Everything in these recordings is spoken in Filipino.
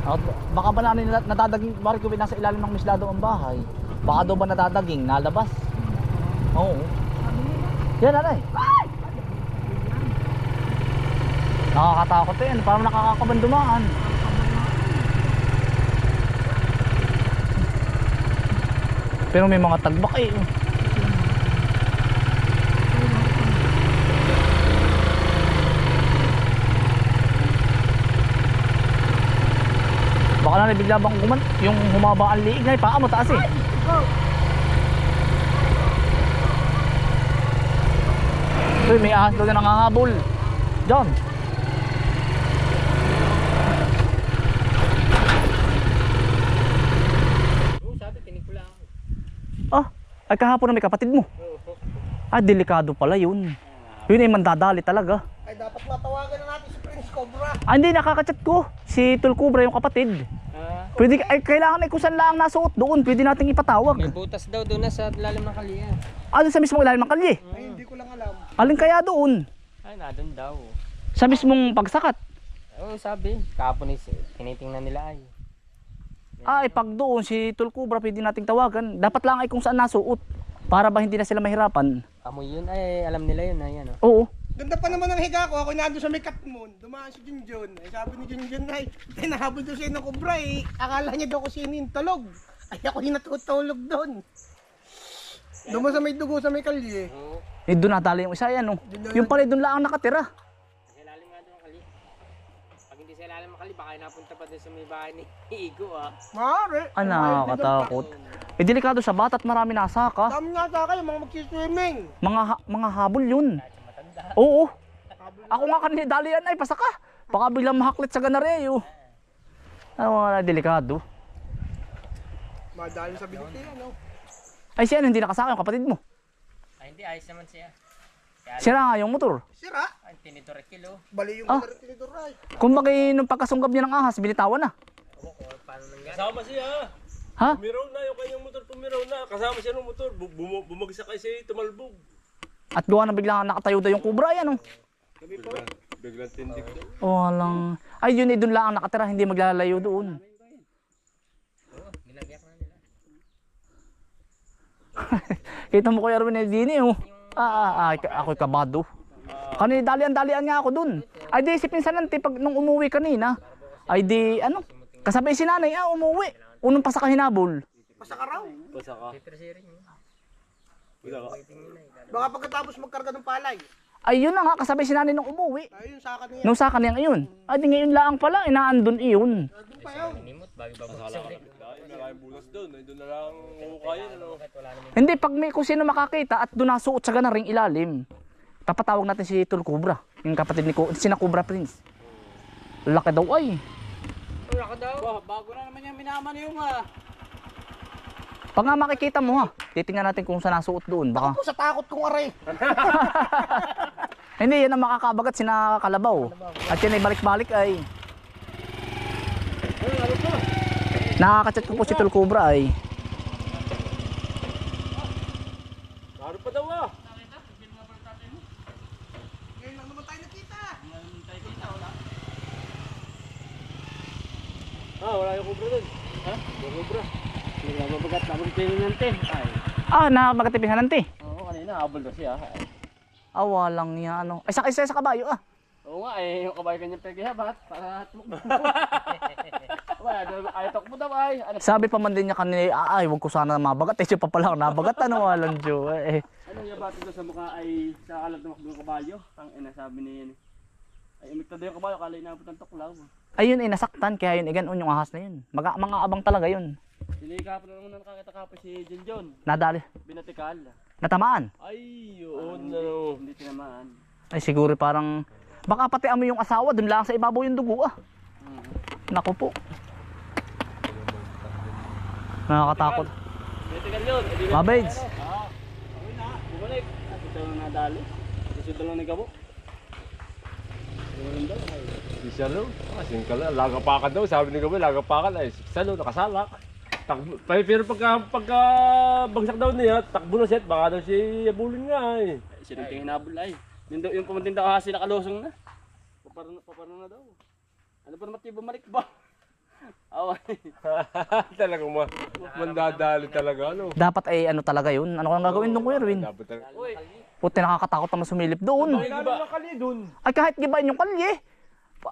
At baka ba na nila- natadaging, bari nasa ilalim ng mislado ang bahay. Baka daw ba natadaging, nalabas? Oo. Yan, nanay. Nakakatakot eh, parang nakakakabandumaan. Pero may mga tagbak eh. Baka na bigla bang guman, yung humaba ang liig na paa mo taas eh. Uy, may ahas daw na nangangahabol. John. Ah, ay kahapon na may kapatid mo. Ah, delikado pala yun. Yun ay mandadali talaga. Ay dapat matawagan na natin. Ah, hindi, nakakachat ko. Si Tulcubra yung kapatid. Ah, Pwede, ay, kailangan ay kusan lang nasuot doon. Pwede nating ipatawag. may butas daw doon na sa lalim ng kaliya. Ah, doon sa mismong ilalim ng kalye. Ay hindi ko lang alam. Alin kaya doon? Ay, na doon daw. Sa mismong pagsakat. Oo, sabi. Kapon is, tinitingnan nila ay. Ah, ay pag doon si Tulcubra pwede nating tawagan. Dapat lang ay kung saan nasuot. Para ba hindi na sila mahirapan. Amoy yun, ay alam nila yun, ay ano. Oo. Ganda pa naman ang higa ko. Ako nandun sa may katmon. Dumaan si Junjun. Ay sabi ni Junjun ay, tinahabol doon siya ng Cobra eh. Akala niya daw ko sinintulog. Ay ako yung natutulog doon. Dumaan sa may dugo sa may kalye. Oo. Eh, doon natali yung isa yan, no? Yung pala doon lang ang nakatira. Sa ilalim nga doon ang kali. Pag hindi sa ilalim ang kali, baka napunta pa doon sa may bahay ni Igo ah. Maaari. Ah, nakakatakot. Eh, delikado sa bata at marami nasaka. Dami nga sa kayo, mga magsiswimming. Mga, ha- mga habol yun. Oo. Ako nga kanina dalian ay pasaka. Baka biglang mahaklit sa ganareo. Ano mga delikado. Madali sa biniti, ano? Ay siya, hindi nakasaka yung kapatid mo. Ay, hindi, ayos naman siya. Kaya Sira nga yung motor. Sira. ay, tinidor kilo. Bali yung Ah. ah. tiniduray. Kung bagay nung pagkasunggab niya ng ahas, binitawan na. Oo, kung paano nangyari. Kasama siya. Ha? Pumiraw na yung kanyang motor, pumiraw na. Kasama siya ng motor, bu- bum- bumagsak kasi tumalbog. At gawa na biglang nakatayo daw yung kubra yan. Oh. Biglang, biglang tindig daw. Oh, walang... Ay, yun eh, doon lang ang nakatira, hindi maglalayo doon. Oo, nilagyan ko na nila. Kita mo ko Erwin Edini, oh. Ah, ah, ah, ka- ako'y kabado. Kanina, dalian-dalian nga ako dun. Ay di, si Pinsanante, pag nung umuwi kanina, ay di, ano, kasabay si nanay, ah, umuwi. Unong pa sa kahinabol. Pasaka raw. Basta ka. Titrasirin yun. Wala ka. Baka pagkatapos magkarga ng palay. Ay, yun na nga, kasabay si nanay nung umuwi. Ayun sa akin. Nung sa kanya ngayon. Ay, di ngayon lang pala, inaandun iyon. Doon pa yun. Inimot, bago ba maraming bulas doon. Doon na lang. Ano? Hindi, pag may kung sino makakita at doon nasuot sa ganaring ilalim, papatawag natin si Tul Cobra, yung kapatid ni Ko, sina Cobra Prince. Laki daw ay. Wala ka daw. bago na naman yung minaman yung ah. Pag nga makikita mo ha, titingnan natin kung saan nasuot doon. Baka Ako sa takot kong aray. Hindi, yan ang makakabagat sina Kalabaw. At yan ay balik-balik ay. Nakakachat ko po si Tol Cobra ay. Laro pa daw ah. Ah, wala yung kubra doon. Ha? Yung kubra. Hindi na mabagat. Nabang tingin yan te. Ay. Ah, nakabagatipihan nante. Oo, kanina habol daw siya. Ay. Ah, walang yan ano. Ay, sakay sa kabayo ah. Oo nga eh, yung kabay kanyang paghihabat para tumukbo. Wala, ay takbo daw ay. Ano, Sabi pa man din niya kanina, ah, ay, wag ko sana mabagat. Eh, siya pa pala nabagat. Ano, walang Diyo. Eh, anong yabat ko sa mukha ay sa alat ng kabayo? Ang ina sabi ni yan. Ay umikta daw yung kabayo, kala inabot ng tuklaw. ayun ay nasaktan. Kaya yun, igan yung ahas na yun. Mga, mga abang talaga yun. Sinikap na naman nakakita ka pa si Junjun. Nadali. Binatikal. Natamaan. Ay, yun ano. Hindi tinamaan. Ay, siguro parang, baka pati amoy yung asawa, dun lang sa ibabaw yung dugo ah. Naku po. Nakakatakot. Binatikal yun. Mabades. Ah, okay na. Bumalik. At ito na nadali. Ito na gabo. Ganun daw. ay. Di siya lo. Kasing ka lang. Lagapakan daw. Sabi ni Gabi, lagapakan. Ay, sa lo, nakasalak. Takbo. Pa- Pero pagka, pagka bagsak daw niya, takbo na siya. Baka daw si Abulin nga eh. Ay, Sino yung hinabol ay. Yung, yung pumuntin daw kasi nakalusong na. Paparo na, paparo na daw. Ano pa naman bumalik ba? Awa. Talagang ma mandadali talaga, ano. Dapat ay ano talaga yun. Ano kang gagawin doon, Kuya Erwin? Dapat talaga. Puti nakakatakot naman sumilip doon. Lalo na kali dun. Ay kahit gibain yung kalye.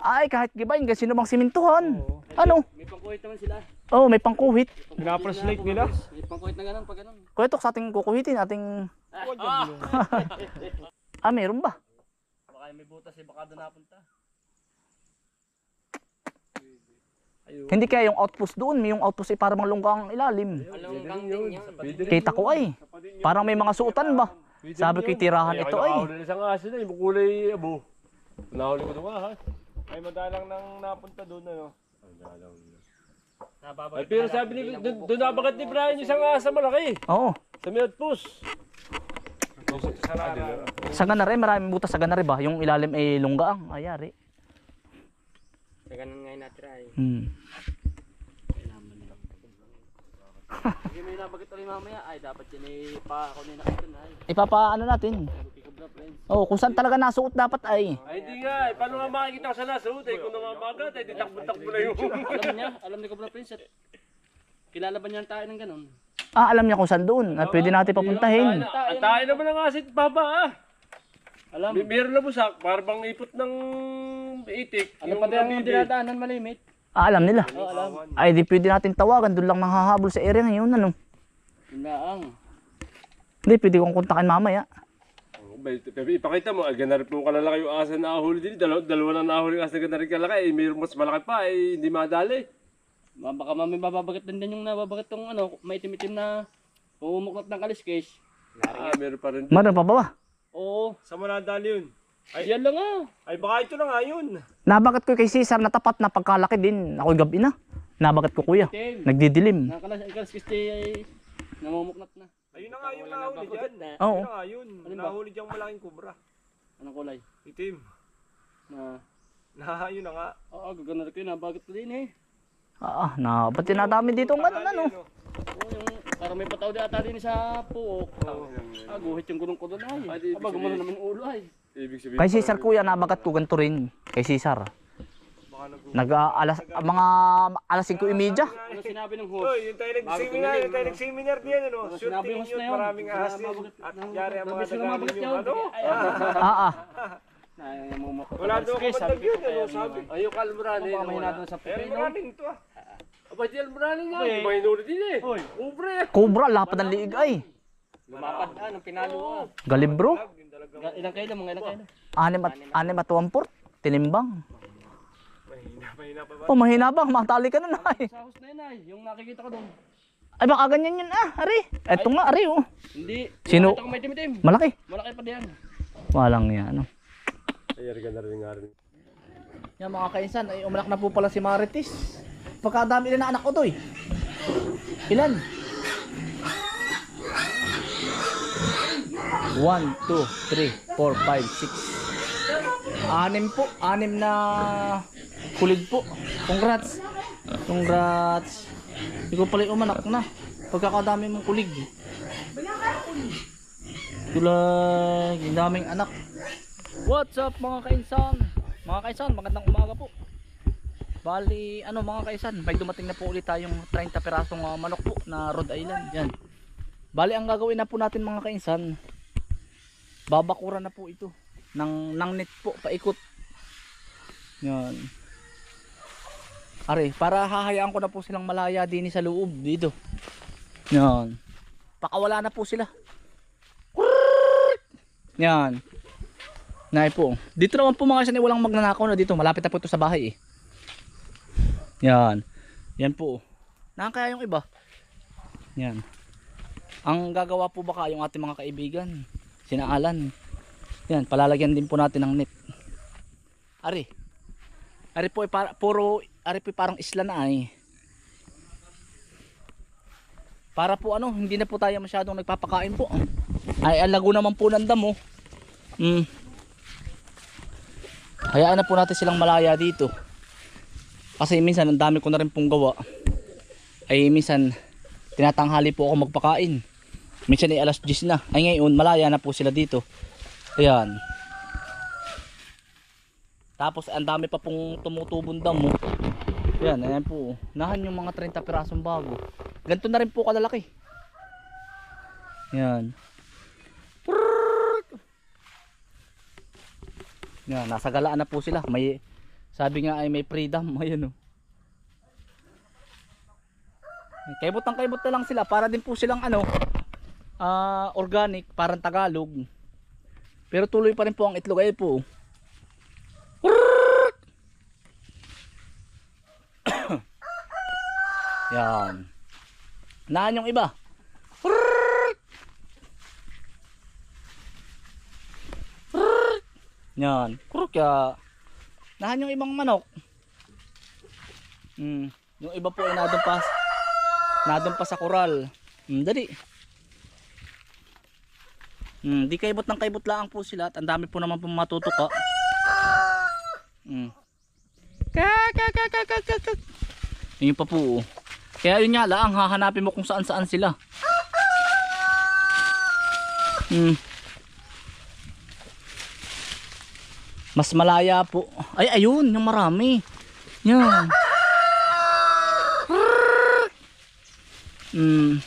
Ay kahit gibain kasi sino bang simintuhan. Ano? May pangkuhit naman sila. Oh, may pangkuhit. Pinapraslate nila. May pangkuhit na ganun pag ganun. Kuya Tok, sa ating kukuhitin, ating... Ah! Ah, meron ba? Baka may butas eh, baka doon napunta. Hindi kaya yung outpost doon, may yung outpost ay parang lungga ang ilalim. Alonggang din yan. Kita ko ay. Parang may mga suotan ba? Sabi ko tirahan Ay, ito ako ay. nakahuli na isang aso na, yung kulay abo. Nahuli ko doon ha. Ay madalang nang napunta doon ano. Ay, pero sabi ni, doon doon nabagat ni Brian yung isang asa malaki. Oo. Sa may outpost. Sa ganare, maraming butas sa ganare ba? Yung ilalim ay lunggaang. Ayari. Sa ganun nga yung natry. Hmm. Sige may nabagat ulit mamaya. Ay dapat yan eh pa ako na nakita na. Ay, Ipapaano natin. Oh, kung saan talaga nasuot dapat ay. Ay, hindi nga. Eh, paano nga makikita ko sa nasuot? Eh, kung namamagat, eh, di takbo-takbo na yung... alam niya, alam ni Cobra Prince. at Kilala ba niya tayo ng ganun? Ah, alam niya kung saan doon. At pwede natin papuntahin. Ang tayo naman ng asit, baba ah. Alam. May meron na busak, para bang ipot ng itik. Alam pa din ang dinadaanan malimit. Ah, alam nila. Oo, alam. Ay, di pwede natin tawagan. Doon lang nanghahabol sa area ngayon. Ano? Yun ang. Hindi, pwede kong kontakin mamaya. Bay, Pepe, ipakita mo, ay ganarip mo kalalaki yung asa na nahuli din. Dalawa, dalawa na nahuli yung asa na ganarip kalaki. Eh, mayroon mas malaki pa, eh, hindi madali. Ma- Baka mami mababagat din din yung nababagat tong ano, may itim-itim na umuklat ng kaliskes. Ah, meron pa rin. Meron pa ba ba? Oo. Sa manadali yun. Ay, yan lang ah. Ay baka ito na nga yun. Nabagat ko kay Cesar na tapat na pagkalaki din. Ako'y gabi na. Nabagat ko kuya. Tim. Nagdidilim. Nakalas ang kaliskes ay namumuklat na. Ayun na nga yung nahuli dyan. Oo. Ayun na nga yun. Alin ba? Nahuli diyang malaking kubra. Anong kulay? Itim. Na, Na yun na nga. oo, gagana ko yun, nabagat ko din eh. Ah, na, ba't tinadami dito ang ganun ano? Oo, yung parang may pataw di ata din sa puok. Ah, guhit yung gulong ko doon ay. Ah, Aba, gumano naman yung ulo ay. Ibig sabihin, Kay Cesar kuya, nabagat ko ganito rin. Kay Cesar. Nag ah, alas, ah, mga alas 5.30. Ano sinabi ng host? Oy, yung tayo nag-seminar, yung tayo nag-seminar diyan ano. Ano sinabi ng host yun, na yun? maraming ahas Na din. At na- yari ang mga na mabagat yung yun. ano. Ah, ah. na namumuklat. Wala daw kumandag sabi ko ano, sabi. mga- Ay, yung kalmurani. Baka may hinado sa Eh, pipino. maraming to ah. Aba, di almurani nga. Ba hinuli din eh? Hoy. Ubre. Cobra, lapad ng liig ay. Lumapad ah, nung pinalo ah. Galibro. Ga- Ilang kilo, mga ilang kilo? Anim at, anim at wamport. Tinimbang. Mahina, mahina pa ba? Oh, mahina bang? Matali ka na na ay. Sa host na yun ay, yung nakikita ko doon. Ay, baka ganyan yun ah, Ari. Eto nga, Ari oh. Hindi. Sino- Nakita ko may timitim. Malaki. Malaki pa diyan. Walang yan, ano. Ay, yarga na rin nga rin. Yan mga kainsan, ay umalak na po pala si Marites. Pagkadami na anak ko to eh. Ilan? 1, 2, 3, 4, 5, 6. Anim po, anim na kulig po. Congrats. Congrats. Hindi ko pala umanak na. Pagkakadami mong kulig. Tulag, yung daming anak. What's up mga kainsan? Mga kainsan, magandang umaga po. Bali, ano mga kaisan, may dumating na po ulit tayong 30 pirasong uh, manok po na Rhode Island. Yan. Bali, ang gagawin na po natin mga kainsan, babakuran na po ito ng, ng net po, paikot. Yan. Are, para hahayaan ko na po silang malaya din sa loob dito. Yan. Pakawala na po sila. Yan. Nay po. Dito naman po mga eh, walang magnanakaw na dito. Malapit na po ito sa bahay eh. Yan. Yan po. Naan kaya yung iba? Yan. Ang gagawa po baka yung ating mga kaibigan. Sinaalan. Yan. Palalagyan din po natin ng net. Ari. Ari po ay para, puro, ari po parang isla na ay. Para po ano, hindi na po tayo masyadong nagpapakain po. Ay, alago naman po ng damo. Mm. Hayaan na po natin silang malaya dito. Kasi minsan ang dami ko na rin pong gawa. Ay minsan tinatanghali po ako magpakain. Minsan ay alas 10 na. Ay ngayon malaya na po sila dito. Ayan. Tapos ang dami pa pong tumutubong damo. Yan, ayan po. Nahan yung mga 30 pirasong bago. Ganito na rin po kalalaki. Yan. Yan, nasa galaan na po sila. May sabi nga ay may freedom. Ayan oh. Kaibot ng kaibot na lang sila para din po silang ano ah organic, parang Tagalog. Pero tuloy pa rin po ang itlog ay po. Yan. Naan yung iba? Yan. Kurok ya. Nahan yung ibang manok. Hmm. Yung iba po ay nadun pa. Nadun pa sa koral. Hmm, dali. Hmm, di kaibot ng kaibot lang po sila at ang dami po naman po matutuka. Hmm. Ka ka ka ka ka ka. ka. Yun pa po. oh. Kaya yun nga lang, hahanapin mo kung saan saan sila. Hmm. Mas malaya po. Ay, ayun, yung marami. Yan. Hmm.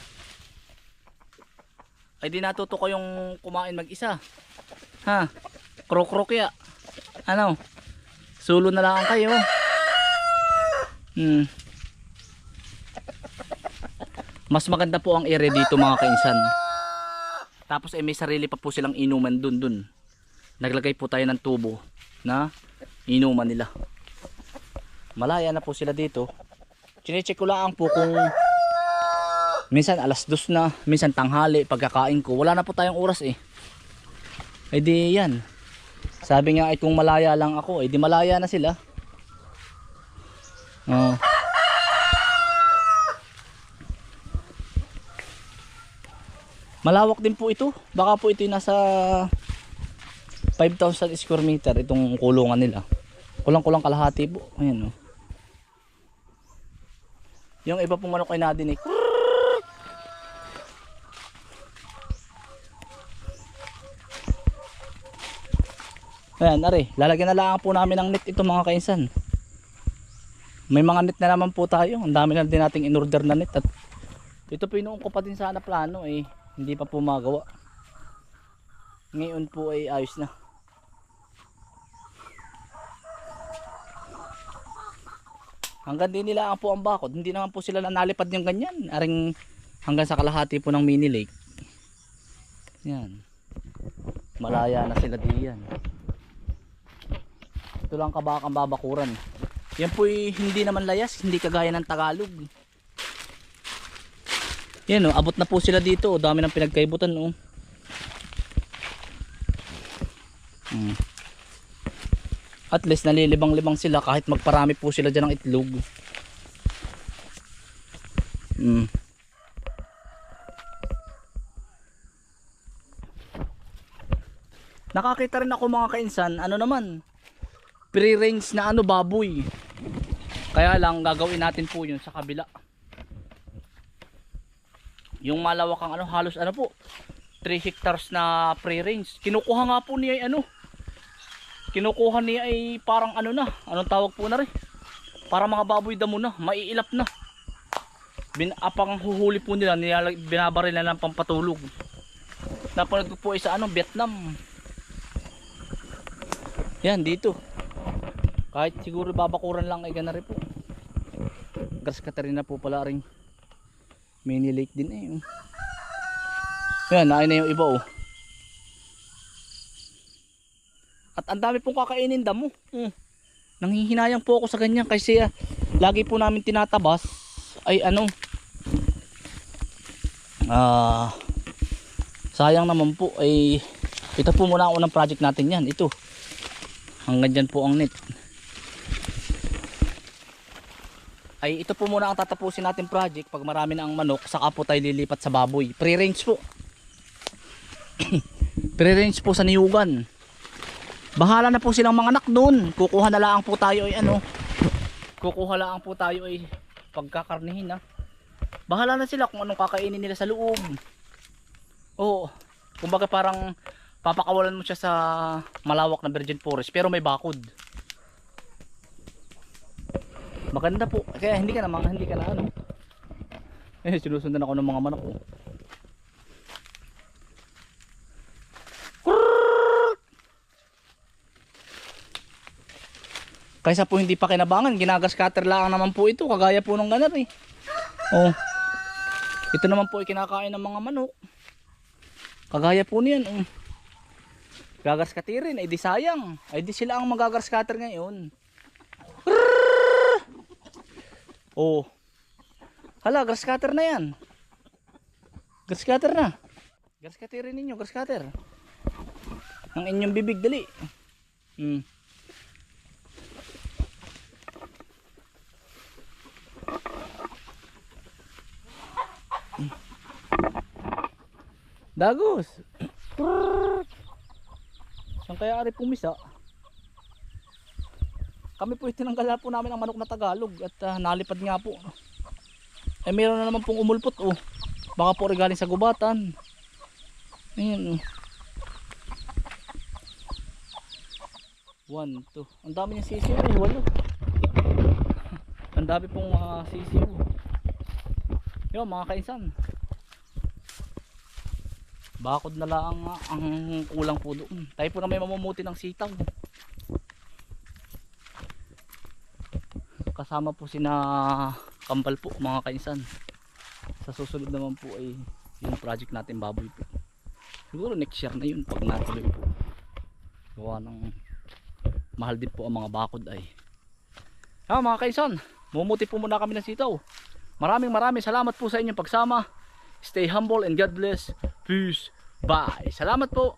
Ay, di natuto ko yung kumain mag-isa. Ha? Krok-krok ya. Ano? Sulo na lang kayo. Hmm. Mas maganda po ang area dito mga kainsan. Tapos eh, may sarili pa po silang inuman dun dun. Naglagay po tayo ng tubo na inuman nila. Malaya na po sila dito. Chinecheck ko lang po kung minsan alas dos na, minsan tanghali pagkakain ko. Wala na po tayong oras eh. Eh di yan. Sabi nga ay kung malaya lang ako, eh di malaya na sila. Oh. Malawak din po ito. Baka po ito yung nasa 5,000 square meter itong kulungan nila. Kulang-kulang kalahati po. Ayan oh. Yung iba pong manok ay nadinig. Ayan, ari. Lalagyan na lang po namin ng net ito mga kainsan. May mga net na naman po tayo. Ang dami na din nating in-order na net. At ito po inuun ko pa din sana plano eh. Hindi pa po magawa. Ngayon po ay ayos na. Hanggang din nila po ang bakod. Hindi naman po sila nanalipad yung ganyan. Aring hanggang sa kalahati po ng mini lake. Yan. Malaya na sila diyan. Ito lang kabakang babakuran. Yan po hindi naman layas, hindi kagaya ng Tagalog. Yan o, abot na po sila dito. O, dami ng pinagkaibutan o. Hmm. At least nalilibang-libang sila kahit magparami po sila dyan ng itlog. Hmm. Nakakita rin ako mga kainsan, ano naman, pre-range na ano baboy. Kaya lang gagawin natin po yun sa kabila. Yung malawak ang ano, halos ano po, 3 hectares na pre-range. Kinukuha nga po niya ay ano, kinukuha niya ay parang ano na, anong tawag po na rin. Para mga baboy damo na, maiilap na. Bin, apang huhuli po nila, nilalag, binabaril na ng pampatulog. Napanood po isa ano, Vietnam. Yan, dito. Kahit siguro babakuran lang ay gana rin po. Grass Catarina po pala rin. Mini lake din eh. oh. Yan, naay na yung iba oh. At ang dami pong kakainin damo. Mm. Nanghihinayang po ako sa ganyan kasi ah, lagi po namin tinatabas ay ano ah sayang naman po ay ito po muna ang unang project natin yan ito hanggang dyan po ang net ay ito po muna ang tatapusin natin project. Pag marami na ang manok saka po tayo lilipat sa baboy. Pre range po. Pre range po sa niyugan. Bahala na po silang mga anak doon. Kukuha na lang po tayo ay ano. Kukuha lang po tayo ay pagkakarnihin na bahala na sila kung anong kakainin nila sa loob. Oo. Kumbaga parang papakawalan mo siya sa malawak na virgin forest pero may bakod Maganda po. Kaya hindi ka na mga, hindi ka na ano. Eh, sinusundan ako ng mga manok oh. Kaysa po hindi pa kinabangan, ginagas-cutter lang naman po ito, kagaya po ng ganar eh. Oh. Ito naman po ay kinakain ng mga manok. Kagaya po niyan. Oh. Gagas katirin, ay di sayang. Ay di sila ang magagas cutter ngayon. Oh. Hala, grass cutter na yan. Grass cutter na. Grass cutterin ninyo, grass cutter. Ang inyong bibig, dali. Hmm. Dagos. Saan kaya ari pumisa? Kami po itinanggal po namin ang manok na Tagalog at ah, nalipad nga po. Eh meron na naman pong umulpot oh. Baka po regaling sa gubatan. Ayan oh. One, two. Ang dami niyang sisiw eh. Walo. Ang dami pong mga sisiw. Yun mga kainsan. Bakod na lang nga ang kulang po doon. Tayo po na may mamumuti ng sitaw. Kasama po sina Kambal po mga kainsan. Sa susunod naman po ay yung project natin baboy po. Siguro next year na yun pag natuloy po. Gawa ng mahal din po ang mga bakod ay. Ah mga kainsan, mumuti po muna kami ng sitaw. Maraming maraming salamat po sa inyong pagsama. Stay humble and God bless. Peace. Bye. Salamat po.